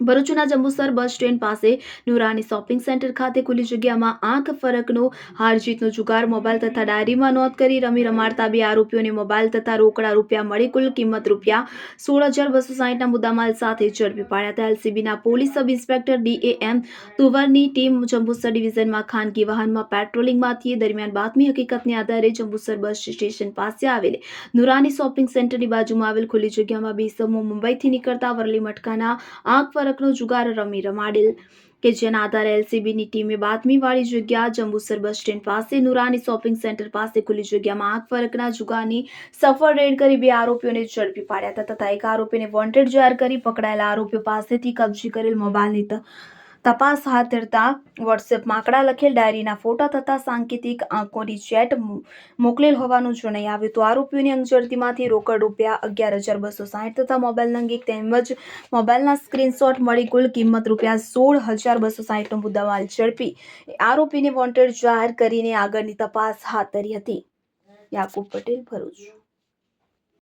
ભરૂચના Jambusar bus stand પાસે Noorani shopping centre ખાતે ખુલ્લી જગ્યામાં આંખ ફરકનો હારજીતનો જુગાર, મોબાઈલ તથા ડાયરીમાં નોંધ કરી રમી રમાડતા બે આરોપીઓને મોબાઈલ તથા રોકડા રૂપિયા મળી કુલ કિંમત રૂપિયા સોળ હજાર બસો સાહીઠના મુદ્દામાલ સાથે ઝડપી પાડ્યા હતા. એલસીબીના police sub inspector D A M તુવરની team Jambusar ડિવિઝનમાં ખાનગી વાહનમાં પેટ્રોલિંગમાં હતી દરમિયાન બાતમી હકીકતને આધારે જંબુસર બસ સ્ટેશન પાસે આવેલ નુરાની શોપિંગ સેન્ટરની બાજુમાં આવેલ ખુલ્લી જગ્યામાં બે સમૂહ મુંબઈથી નીકળતા વરલી મટકાના આંખ ફરકનો જુગાર રમી રમાડેલ, કે જેના આધારે એલસીબીની ટીમે બાતમીવાળી જગ્યા જંબુસર બસ સ્ટેન્ડ પાસે, નુરાની શોપિંગ સેન્ટર પાસે ખુલ્લી જગ્યામાં આગ ફરકના જુગારની સફળ રેડ કરી બે આરોપીઓને ઝડપી પાડ્યા હતા તથા એક આરોપીને વોન્ટેડ જાહેર કરી પકડાયેલા આરોપીઓ પાસેથી કબજે કરેલ મોબાઈલની તપાસ હાથ ધરતા વોટ્સએપમાં આંકડા લખેલ ડાયરીના ફોટા તથા સાંકેતિક આંકોની ચેટ મોકલેલ હોવાનું જણાઈ આવ્યું. તો આરોપીઓની અંગઝડતીમાંથી રોકડ રૂપિયા અગિયાર હજાર બસો સાહીઠ તથા મોબાઈલ નંગ તેમજ મોબાઈલના સ્ક્રીનશોટ મળી કુલ કિંમત રૂપિયા સોળ હજાર બસો સાહીઠનો મુદ્દામાલ ઝડપી. આરોપીને વોન્ટેડ જાહેર કરીને આગળની તપાસ હાથ ધરી હતી. યાકુબ પટેલ, ભરૂચ.